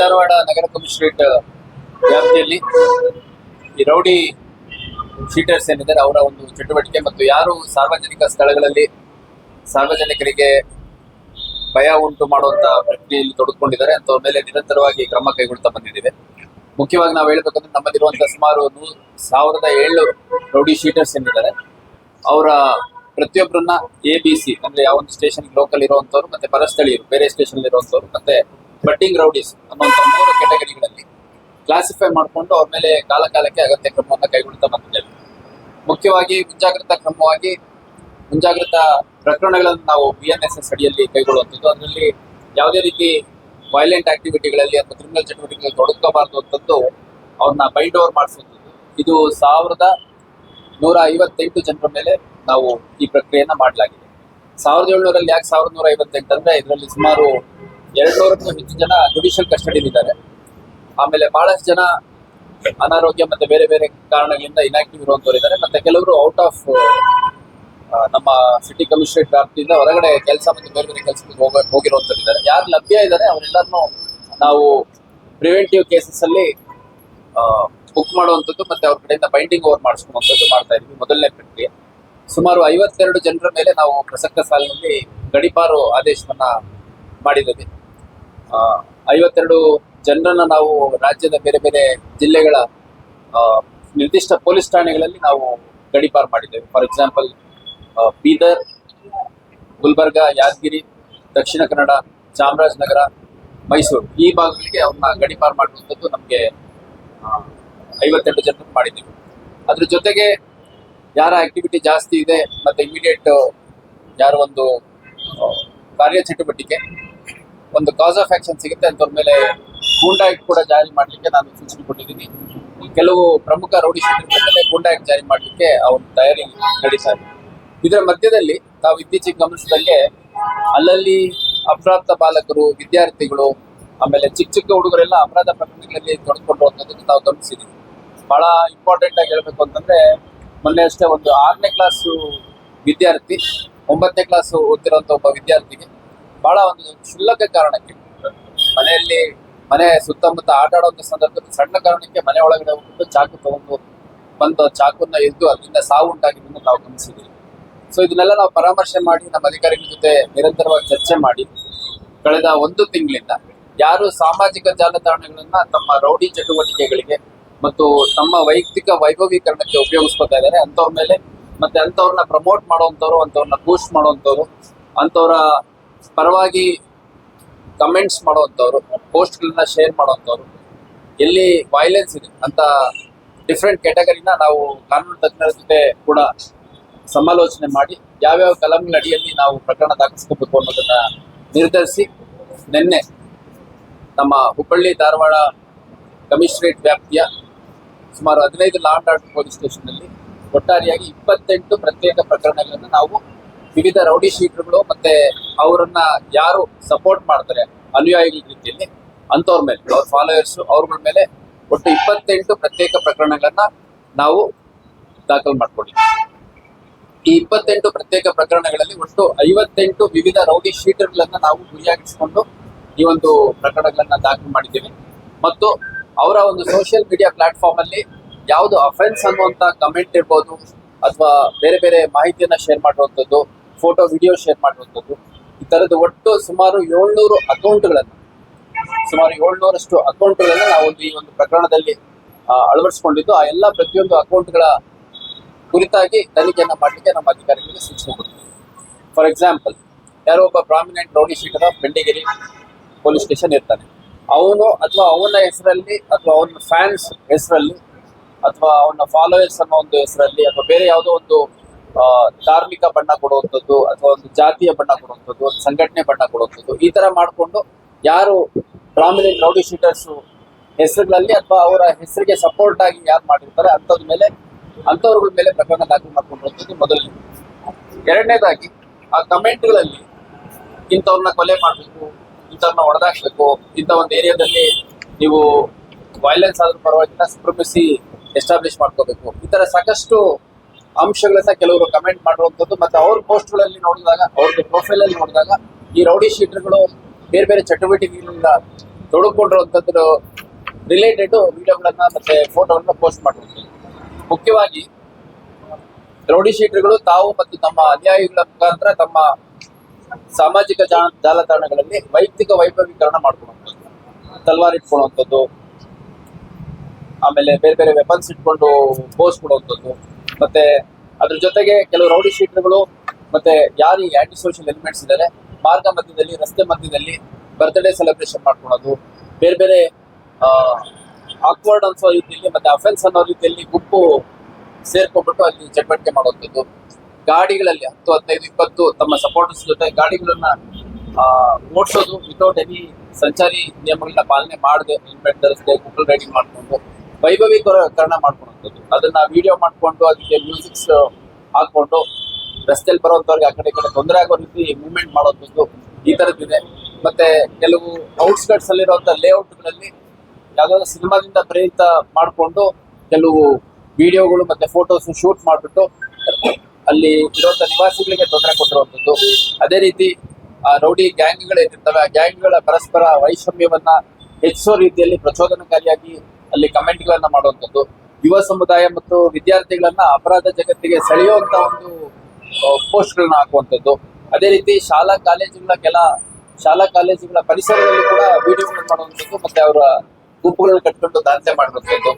ಧಾರವಾಡ ನಗರ commissionerate ವ್ಯಾಪ್ತಿಯಲ್ಲಿ ಈ rowdy sheeters ಏನಿದ್ದಾರೆ, ಅವರ ಒಂದು ಚಟುವಟಿಕೆ ಮತ್ತು ಯಾರು ಸಾರ್ವಜನಿಕ ಸ್ಥಳಗಳಲ್ಲಿ ಸಾರ್ವಜನಿಕರಿಗೆ ಭಯ ಉಂಟು ಮಾಡುವಂತಹ ಪ್ರಕ್ರಿಯೆಯಲ್ಲಿ ತೊಡಗಿಕೊಂಡಿದ್ದಾರೆ ಅಂತವ್ರ ಮೇಲೆ ನಿರಂತರವಾಗಿ ಕ್ರಮ ಕೈಗೊಳ್ತಾ ಬಂದಿದ್ದೇವೆ ಮುಖ್ಯವಾಗಿ ನಾವು ಹೇಳ್ಬೇಕಂದ್ರೆ ನಮ್ಮಲ್ಲಿರುವಂತಹ ಸುಮಾರು ಸಾವಿರದ ಏಳು ರೌಡಿ ಶೀಟರ್ಸ್ ಏನಿದ್ದಾರೆ, ಅವರ ಪ್ರತಿಯೊಬ್ಬರನ್ನ ಎ ಬಿ ಸಿ ಅಂದ್ರೆ ಯಾವ ಒಂದು ಸ್ಟೇಷನ್ ಲೋಕಲ್ ಇರುವಂತವ್ರು ಮತ್ತೆ ಪರಸ್ಥಳೀಯರು, ಬೇರೆ ಸ್ಟೇಷನ್ ಇರುವಂತವ್ರು ಮತ್ತೆ ಬಟ್ಟಿಂಗ್ ರೌಡೀಸ್ ಅನ್ನುವಂಥ ಮೂರು ಕೆಟಗರಿಗಳಲ್ಲಿ ಕ್ಲಾಸಿಫೈ ಮಾಡಿಕೊಂಡು ಅವ್ರ ಮೇಲೆ ಕಾಲ ಕಾಲಕ್ಕೆ ಅಗತ್ಯ ಕ್ರಮವನ್ನು ಕೈಗೊಳ್ತಾ ಬಂದಿದ್ದೇವೆ. ಮುಖ್ಯವಾಗಿ ಮುಂಜಾಗ್ರತಾ ಕ್ರಮವಾಗಿ ಮುಂಜಾಗ್ರತಾ ಪ್ರಕರಣಗಳನ್ನು ನಾವು ಬಿ ಎನ್ ಎಸ್ ಎಸ್ ಅಡಿಯಲ್ಲಿ ಕೈಗೊಳ್ಳುವಂಥದ್ದು. ಅದರಲ್ಲಿ ಯಾವುದೇ ರೀತಿ ವೈಲೆಂಟ್ ಆಕ್ಟಿವಿಟಿಗಳಲ್ಲಿ ಅಥವಾ ಕ್ರಿಮಿನಲ್ ಚಟುವಟಿಕೆಗಳಲ್ಲಿ ತೊಡಗಬಾರದು ಅಂತದ್ದು ಅವ್ರನ್ನ ಬೈಂಡ್ ಓವರ್ ಮಾಡಿಸುವಂಥದ್ದು ಇದು ಸಾವಿರದ ನೂರ ಐವತ್ತೆಂಟು ಜನರ ಮೇಲೆ ನಾವು ಈ ಪ್ರಕ್ರಿಯೆಯನ್ನ ಮಾಡಲಾಗಿದೆ. ಸಾವಿರದ ಏಳ್ನೂರಲ್ಲಿ ಯಾಕೆ ಸಾವಿರದ ನೂರ ಐವತ್ತೆಂಟು ಅಂದ್ರೆ ಇದರಲ್ಲಿ ಸುಮಾರು ಎರಡು ನೂರಕ್ಕೂ ಹೆಚ್ಚು ಜನ ಜುಡಿಷಿಯಲ್ ಕಸ್ಟಡಿಲಿದ್ದಾರೆ ಆಮೇಲೆ ಬಹಳಷ್ಟು ಜನ ಅನಾರೋಗ್ಯ ಮತ್ತೆ ಬೇರೆ ಬೇರೆ ಕಾರಣಗಳಿಂದ ಇನಾಕ್ಟಿವ್ ಇರುವಂತವ್ರು ಇದ್ದಾರೆ. ಮತ್ತೆ ಕೆಲವರು ಔಟ್ ಆಫ್ ನಮ್ಮ ಸಿಟಿ ಕಮಿಷನರೇಟ್ ವ್ಯಾಪ್ತಿಯಿಂದ ಹೊರಗಡೆ ಕೆಲಸ ಮತ್ತು ಬೇರೆ ಬೇರೆ ಕೆಲಸಕ್ಕೆ ಹೋಗ, ಹೋಗಿರುವಂತವ್ರು ಇದ್ದಾರೆ. ಯಾರು ಲಭ್ಯ ಇದ್ದಾರೆ ಅವರೆಲ್ಲರನ್ನೂ ನಾವು ಪ್ರಿವೆಂಟಿವ್ ಕೇಸಸ್ ಅಲ್ಲಿ ಬುಕ್ ಮಾಡುವಂಥದ್ದು ಮತ್ತೆ ಅವ್ರ ಕಡೆಯಿಂದ ಬೈಂಡಿಂಗ್ ಓವರ್ ಮಾಡಿಸ್ಕೊಳ್ಳುವಂಥದ್ದು ಮಾಡ್ತಾ ಇದ್ವಿ ಮೊದಲನೇ ಪ್ರಕ್ರಿಯೆ. ಸುಮಾರು ಐವತ್ತೆರಡು ಜನರ ಮೇಲೆ ನಾವು ಪ್ರಸಕ್ತ ಸಾಲಿನಲ್ಲಿ ಗಡಿಪಾರು ಆದೇಶವನ್ನ ಮಾಡಿದ್ದೇವೆ. ಐವತ್ತೆರಡು ಜನರನ್ನ ನಾವು ರಾಜ್ಯದ ಬೇರೆ ಬೇರೆ ಜಿಲ್ಲೆಗಳ ನಿರ್ದಿಷ್ಟ ಪೊಲೀಸ್ ಠಾಣೆಗಳಲ್ಲಿ ನಾವು ಗಡಿಪಾರು ಮಾಡಿದ್ದೇವೆ. ಫಾರ್ ಎಕ್ಸಾಂಪಲ್ ಬೀದರ್, ಗುಲ್ಬರ್ಗ, ಯಾದಗಿರಿ, ದಕ್ಷಿಣ ಕನ್ನಡ, ಚಾಮರಾಜನಗರ, ಮೈಸೂರು ಈ ಭಾಗಗಳಿಗೆ ಅವ್ರನ್ನ ಗಡಿಪಾರು ಮಾಡುವಂಥದ್ದು ನಮಗೆ ಐವತ್ತೆರಡು ಜನರನ್ನು ಮಾಡಿದ್ದೀವಿ. ಅದ್ರ ಜೊತೆಗೆ ಯಾರ ಆಕ್ಟಿವಿಟಿ ಜಾಸ್ತಿ ಇದೆ ಮತ್ತೆ ಇಮಿಡಿಯೇಟ್ ಯಾರ ಒಂದು ಕಾರ್ಯಚಟುವಟಿಕೆ ಒಂದು ಕಾಸ್ ಆಫ್ ಆಕ್ಷನ್ ಸಿಗುತ್ತೆ ಅಂತವ್ರ ಮೇಲೆ ಗೂಂಡಾ ಕೂಡ ಜಾರಿ ಮಾಡಲಿಕ್ಕೆ ನಾನು ಸೂಚನೆ ಕೊಟ್ಟಿದ್ದೀನಿ. ಕೆಲವು ಪ್ರಮುಖ ರೌಡಿ ಶೀಟರ್ ಮೇಲೆ ಜಾರಿ ಮಾಡಲಿಕ್ಕೆ ಅವ್ರ ತಯಾರಿ ನಡೀತಾ ಇದೆ. ಇದರ ಮಧ್ಯದಲ್ಲಿ ತಾವು ಇತ್ತೀಚೆಗೆ ಗಮನಿಸಿದಂಗೆ ಅಲ್ಲಲ್ಲಿ ಅಪ್ರಾಪ್ತ ಬಾಲಕರು, ವಿದ್ಯಾರ್ಥಿಗಳು, ಆಮೇಲೆ ಚಿಕ್ಕ ಚಿಕ್ಕ ಹುಡುಗರೆಲ್ಲ ಅಪರಾಧ ಪ್ರಕರಣಗಳಲ್ಲಿ ತೊಡಗಿಕೊಂಡಿರುವಂಥದ್ದನ್ನು ನಾವು ಗಮನಿಸಿದ್ದೀವಿ. ಬಹಳ ಇಂಪಾರ್ಟೆಂಟ್ ಆಗಿ ಹೇಳ್ಬೇಕು ಅಂತಂದ್ರೆ, ಮೊನ್ನೆ ಅಷ್ಟೇ ಒಂದು ಆರನೇ ಕ್ಲಾಸು ವಿದ್ಯಾರ್ಥಿ, ಒಂಬತ್ತನೇ ಕ್ಲಾಸ್ ಓದ್ತಿರೋಂಥ ಒಬ್ಬ ವಿದ್ಯಾರ್ಥಿಗೆ ಬಹಳ ಒಂದು ಕ್ಷುಲ್ಲಕ ಕಾರಣಕ್ಕೆ. ಮನೆಯಲ್ಲಿ ಮನೆ ಸುತ್ತಮುತ್ತ ಆಟ ಆಡುವಂತ ಸಂದರ್ಭದಲ್ಲಿ ಸಣ್ಣ ಕಾರಣಕ್ಕೆ ಮನೆ ಒಳಗಡೆ ಹೋಗ್ಬಿಟ್ಟು ಚಾಕು ತಗೊಂಡು ಬಂದು ಚಾಕುನ ಎದ್ದು ಅದರಿಂದ ಸಾವು ಉಂಟಾಗಿದ್ದನ್ನು ನಾವು ಗಮನಿಸಿದ್ದೀವಿ ಸೊ ಇದನ್ನೆಲ್ಲ ನಾವು ಪರಾಮರ್ಶೆ ಮಾಡಿ ನಮ್ಮ ಅಧಿಕಾರಿಗಳ ಜೊತೆ ನಿರಂತರವಾಗಿ ಚರ್ಚೆ ಮಾಡಿ ಕಳೆದ ಒಂದು ತಿಂಗಳಿಂದ ಯಾರು ಸಾಮಾಜಿಕ ಜಾಲತಾಣಗಳನ್ನ ತಮ್ಮ ರೌಡಿ ಚಟುವಟಿಕೆಗಳಿಗೆ ಮತ್ತು ತಮ್ಮ ವೈಯಕ್ತಿಕ ವೈಭವೀಕರಣಕ್ಕೆ ಉಪಯೋಗಿಸ್ಕೊತಾ ಇದ್ದಾರೆ. ಅಂಥವ್ರ ಮೇಲೆ ಮತ್ತೆ ಅಂಥವ್ರನ್ನ ಪ್ರಮೋಟ್ ಮಾಡುವಂಥವ್ರು, ಅಂಥವ್ರನ್ನ ಬೂಸ್ಟ್ ಮಾಡುವಂಥವ್ರು, ಅಂಥವ್ರ ಪರವಾಗಿ ಕಮೆಂಟ್ಸ್ ಮಾಡುವಂಥವ್ರು ಪೋಸ್ಟ್ಗಳನ್ನ ಶೇರ್ ಮಾಡುವಂಥವ್ರು, ಎಲ್ಲಿ ವೈಲೆನ್ಸ್ ಇದೆ ಅಂತ ಡಿಫ್ರೆಂಟ್ ಕ್ಯಾಟಗರಿನ ನಾವು ಕಾನೂನು ತಜ್ಞರ ಜೊತೆ ಕೂಡ ಸಮಾಲೋಚನೆ ಮಾಡಿ, ಯಾವ್ಯಾವ ಕಲಂಗಳ ಅಡಿಯಲ್ಲಿ ನಾವು ಪ್ರಕರಣ ದಾಖಲಿಸ್ಕೋಬೇಕು ಅನ್ನೋದನ್ನ ನಿರ್ಧರಿಸಿ, ನಿನ್ನೆ ನಮ್ಮ ಹುಬ್ಬಳ್ಳಿ ಧಾರವಾಡ ಕಮಿಷನರೇಟ್ ವ್ಯಾಪ್ತಿಯ ಸುಮಾರು ಹದಿನೈದು ಲಾಂಡ್ ಆರ್ಡರ್ ಪೊಲೀಸ್ ಸ್ಟೇಷನ್ನಲ್ಲಿ ಒಟ್ಟಾರೆಯಾಗಿ ಇಪ್ಪತ್ತೆಂಟು ಪ್ರತ್ಯೇಕ ಪ್ರಕರಣಗಳನ್ನು ನಾವು ವಿವಿಧ ರೌಡಿ ಶೀಟರ್ಗಳು ಮತ್ತೆ ಅವರನ್ನ ಯಾರು ಸಪೋರ್ಟ್ ಮಾಡ್ತಾರೆ ಅನುಯಾಯಿಗಳ ರೀತಿಯಲ್ಲಿ ಅಂಥವ್ರ ಮೇಲೆ, ಅವ್ರ ಫಾಲೋಯರ್ಸ್ ಅವ್ರಗಳ ಮೇಲೆ ಒಟ್ಟು ಇಪ್ಪತ್ತೆಂಟು ಪ್ರತ್ಯೇಕ ಪ್ರಕರಣಗಳನ್ನ ನಾವು ದಾಖಲು ಮಾಡ್ಕೊಂಡಿದ್ದೀವಿ. ಈ ಇಪ್ಪತ್ತೆಂಟು ಪ್ರತ್ಯೇಕ ಪ್ರಕರಣಗಳಲ್ಲಿ ಒಟ್ಟು ಐವತ್ತೆಂಟು ವಿವಿಧ ರೌಡಿ ಶೀಟರ್ಗಳನ್ನ ನಾವು ಗುರಿಯಾಗಿಸಿಕೊಂಡು ಈ ಒಂದು ಪ್ರಕರಣಗಳನ್ನ ದಾಖಲು ಮಾಡಿದ್ದೀವಿ. ಮತ್ತು ಅವರ ಒಂದು ಸೋಷಿಯಲ್ ಮೀಡಿಯಾ ಪ್ಲಾಟ್ಫಾರ್ಮ್ ಅಲ್ಲಿ ಯಾವುದು ಅಫೆನ್ಸ್ ಅನ್ನುವಂತ ಕಮೆಂಟ್ ಇರ್ಬೋದು ಅಥವಾ ಬೇರೆ ಬೇರೆ ಮಾಹಿತಿಯನ್ನ ಶೇರ್ ಮಾಡುವಂಥದ್ದು ಫೋಟೋ ವಿಡಿಯೋ ಶೇರ್ ಮಾಡುವಂಥದ್ದು. ಈ ಥರದ್ದು ಒಟ್ಟು ಸುಮಾರು ಏಳ್ನೂರು ಅಕೌಂಟ್ಗಳನ್ನು, ಸುಮಾರು ಏಳ್ನೂರಷ್ಟು ಅಕೌಂಟ್ಗಳನ್ನು ನಾವು ಈ ಒಂದು ಪ್ರಕರಣದಲ್ಲಿ ಅಳವಡಿಸ್ಕೊಂಡಿದ್ದು. ಆ ಎಲ್ಲ ಪ್ರತಿಯೊಂದು ಅಕೌಂಟ್ಗಳ ಕುರಿತಾಗಿ ತನಿಖೆಯನ್ನು ಮಾಡಲಿಕ್ಕೆ ನಮ್ಮ ಅಧಿಕಾರಿಗಳಿಗೆ ಸೂಚನೆ ಕೊಡ್ತೀವಿ ಫಾರ್ ಎಕ್ಸಾಂಪಲ್ ಯಾರೋ ಒಬ್ಬ prominent rowdy sheeter Bendigeri police station ಇರ್ತಾನೆ. ಅವನು ಅಥವಾ ಅವನ ಹೆಸರಲ್ಲಿ ಅಥವಾ ಅವನ ಫ್ಯಾನ್ಸ್ ಹೆಸರಲ್ಲಿ ಅಥವಾ ಅವನ ಫಾಲೋಯರ್ಸ್ ಅನ್ನೋ ಒಂದು ಹೆಸರಲ್ಲಿ ಅಥವಾ ಬೇರೆ ಯಾವುದೋ ಒಂದು ಧಾರ್ಮಿಕ ಬಣ್ಣ ಕೊಡುವಂಥದ್ದು ಅಥವಾ ಒಂದು ಜಾತಿಯ ಬಣ್ಣ ಕೊಡುವಂಥದ್ದು, ಒಂದು ಸಂಘಟನೆ ಬಣ್ಣ ಕೊಡುವಂಥದ್ದು, ಈ ತರ ಮಾಡಿಕೊಂಡು ಯಾರು ಪ್ರಾಮಿನೆಂಟ್ ರೌಡಿ ಶೂಟರ್ಸ್ ಹೆಸರುಗಳಲ್ಲಿ ಅಥವಾ ಅವರ ಹೆಸರಿಗೆ ಸಪೋರ್ಟ್ ಆಗಿ ಯಾರು ಮಾಡಿರ್ತಾರೆ ಅಂಥವ್ರ ಮೇಲೆ, ಅಂಥವ್ರಗಳ ಮೇಲೆ ಪ್ರಕರಣ ದಾಖಲು ಮಾಡ್ಕೊಂಡಿರುವಂಥದ್ದು ಮೊದಲನೇ. ಎರಡನೇದಾಗಿ, ಆ ಕಮೆಂಟ್ಗಳಲ್ಲಿ ಇಂಥವ್ರನ್ನ ಕೊಲೆ ಮಾಡಬೇಕು, ಇಂಥವ್ರನ್ನ ಹೊಡೆದಾಕ್ಬೇಕು, ಇಂಥ ಒಂದು ಏರಿಯಾದಲ್ಲಿ ನೀವು ವೈಲೆನ್ಸ್ ಆದ್ರೂ ಪರವಾಗಿಲ್ಲ ಸುಪ್ರಮಿಸಿ ಎಸ್ಟಾಬ್ಲಿಷ್ ಮಾಡ್ಕೋಬೇಕು, ಈ ತರ ಸಾಕಷ್ಟು ಅಂಶಗಳನ್ನ ಕೆಲವರು ಕಮೆಂಟ್ ಮಾಡುವಂಥದ್ದು. ಮತ್ತೆ ಅವ್ರ ಪೋಸ್ಟ್ಗಳಲ್ಲಿ ನೋಡಿದಾಗ, ಅವ್ರದ್ದು ಪ್ರೊಫೈಲ್ ಅಲ್ಲಿ ನೋಡಿದಾಗ ಈ ರೌಡಿ ಶೀಟರ್ಗಳು ಬೇರೆ ಬೇರೆ ಚಟುವಟಿಕೆಗಳಿಂದ ತೊಡಕೊಂಡಿರುವಂತದ್ದು ರಿಲೇಟೆಡ್ ವಿಡಿಯೋಗಳನ್ನ ಮತ್ತೆ ಫೋಟೋಗಳನ್ನ ಪೋಸ್ಟ್ ಮಾಡಿರ್ತೀವಿ ಮುಖ್ಯವಾಗಿ ರೌಡಿ ಶೀಟರ್ಗಳು ತಾವು ಮತ್ತು ತಮ್ಮ ಅನುಯಾಯಿಗಳ ಮುಖಾಂತರ ತಮ್ಮ ಸಾಮಾಜಿಕ ಜಾಲತಾಣಗಳಲ್ಲಿ ವೈಯಕ್ತಿಕ ವೈಭವೀಕರಣ ಮಾಡ್ಕೊಳ್ಳುವಂಥದ್ದು. ತಲ್ವಾರ್ ಇಟ್ಕೊಳ್ಳುವಂಥದ್ದು. ಆಮೇಲೆ ಬೇರೆ ಬೇರೆ ವೆಪನ್ಸ್ ಇಟ್ಕೊಂಡು ಪೋಸ್ಟ್ ಕೊಡುವಂಥದ್ದು. ಮತ್ತೆ ಅದ್ರ ಜೊತೆಗೆ ಕೆಲವು ರೌಡಿ ಶೀಟರ್ಗಳು ಮತ್ತೆ ಯಾರು ಈ ಆಂಟಿ ಸೋಷಿಯಲ್ ಎಲಿಮೆಂಟ್ಸ್ ಇದ್ದಾರೆ ಮಾರ್ಗ ಮಧ್ಯದಲ್ಲಿ, ರಸ್ತೆ ಮಧ್ಯದಲ್ಲಿ ಬರ್ತ್ಡೇ ಸೆಲೆಬ್ರೇಷನ್ ಮಾಡ್ಕೊಳ್ಳೋದು ಬೇರೆ ಬೇರೆ ಆಕ್ವರ್ಡ್ ಅನ್ಸೋ ರೀತಿಯಲ್ಲಿ ಮತ್ತೆ ಅಫೆನ್ಸ್ ಅನ್ನೋ ರೀತಿಯಲ್ಲಿ ಗುಂಪು ಸೇರ್ಕೊಂಡ್ಬಿಟ್ಟು ಅಲ್ಲಿ ಚಟುವಟಿಕೆ ಮಾಡುವಂಥದ್ದು ಗಾಡಿಗಳಲ್ಲಿ ಹತ್ತು, ಹದಿನೈದು, ಇಪ್ಪತ್ತು ತಮ್ಮ ಸಪೋರ್ಟರ್ಸ್ ಜೊತೆ ಗಾಡಿಗಳನ್ನ ಓಡಿಸೋದು ವಿತೌಟ್ ಎನಿ ಸಂಚಾರಿ ನಿಯಮಗಳನ್ನ ಪಾಲನೆ ಮಾಡದೆ ಹೆಲ್ಮೆಟ್ ಧರಿಸದೆ ಗೂಗಲ್ ರೈಡಿಂಗ್ ಮಾಡ್ಕೊಂಡು ವೈಭವೀಕರಣ ಮಾಡ್ಕೊಳ್ಳುವಂಥದ್ದು ಅದನ್ನ ವಿಡಿಯೋ ಮಾಡ್ಕೊಂಡು ಅದಕ್ಕೆ ಮ್ಯೂಸಿಕ್ಸ್ ಹಾಕೊಂಡು ರಸ್ತೆಯಲ್ಲಿ ಬರುವಂತವ್ರಿಗೆ ಆ ಕಡೆ ಕಡೆ ತೊಂದರೆ ಆಗೋ ರೀತಿ ಮೂವ್ಮೆಂಟ್ ಮಾಡೋದು ಈ ತರದ್ದಿದೆ ಮತ್ತೆ ಕೆಲವು ಔಟ್ಸ್ಕಟ್ಸ್ ಅಲ್ಲಿರುವಂತ ಲೇಔಟ್ಗಳಲ್ಲಿ ಯಾವ್ದಾದ್ರು ಸಿನಿಮಾದಿಂದ ಪ್ರೇರಿತ ಮಾಡಿಕೊಂಡು ಕೆಲವು ವಿಡಿಯೋಗಳು ಮತ್ತೆ ಫೋಟೋಸ್ ಶೂಟ್ ಮಾಡಿಬಿಟ್ಟು ಅಲ್ಲಿ ಇರುವಂತ ನಿವಾಸಿಗಳಿಗೆ ತೊಂದರೆ ಕೊಟ್ಟಿರುವಂಥದ್ದು. ಅದೇ ರೀತಿ ಆ ರೌಡಿ ಗ್ಯಾಂಗ್ಗಳು ಏನಿರ್ತವೆ ಆ ಗ್ಯಾಂಗ್ಗಳ ಪರಸ್ಪರ ವೈಷಮ್ಯವನ್ನ ಹೆಚ್ಚಿಸೋ ರೀತಿಯಲ್ಲಿ ಪ್ರಚೋದನಕಾರಿಯಾಗಿ ಅಲ್ಲಿ ಕಮೆಂಟ್ಗಳನ್ನ ಮಾಡುವಂಥದ್ದು. ಯುವ ಸಮುದಾಯ ಮತ್ತು ವಿದ್ಯಾರ್ಥಿಗಳನ್ನ ಅಪರಾಧ ಜಗತ್ತಿಗೆ ಸೆಳೆಯುವಂತ ಒಂದು ಪೋಸ್ಟ್ಗಳನ್ನ ಹಾಕುವಂಥದ್ದು. ಅದೇ ರೀತಿ ಶಾಲಾ ಕಾಲೇಜುಗಳ ಕೆಲ, ಶಾಲಾ ಕಾಲೇಜುಗಳ ಪರಿಸರದಲ್ಲಿ ಕೂಡ ವಿಡಿಯೋಗಳನ್ನ ಮಾಡುವಂಥದ್ದು ಮತ್ತೆ ಅವರ ಗುಂಪುಗಳನ್ನ ಕಟ್ಕೊಂಡು ದಾಖಲೆ ಮಾಡುವಂಥದ್ದು.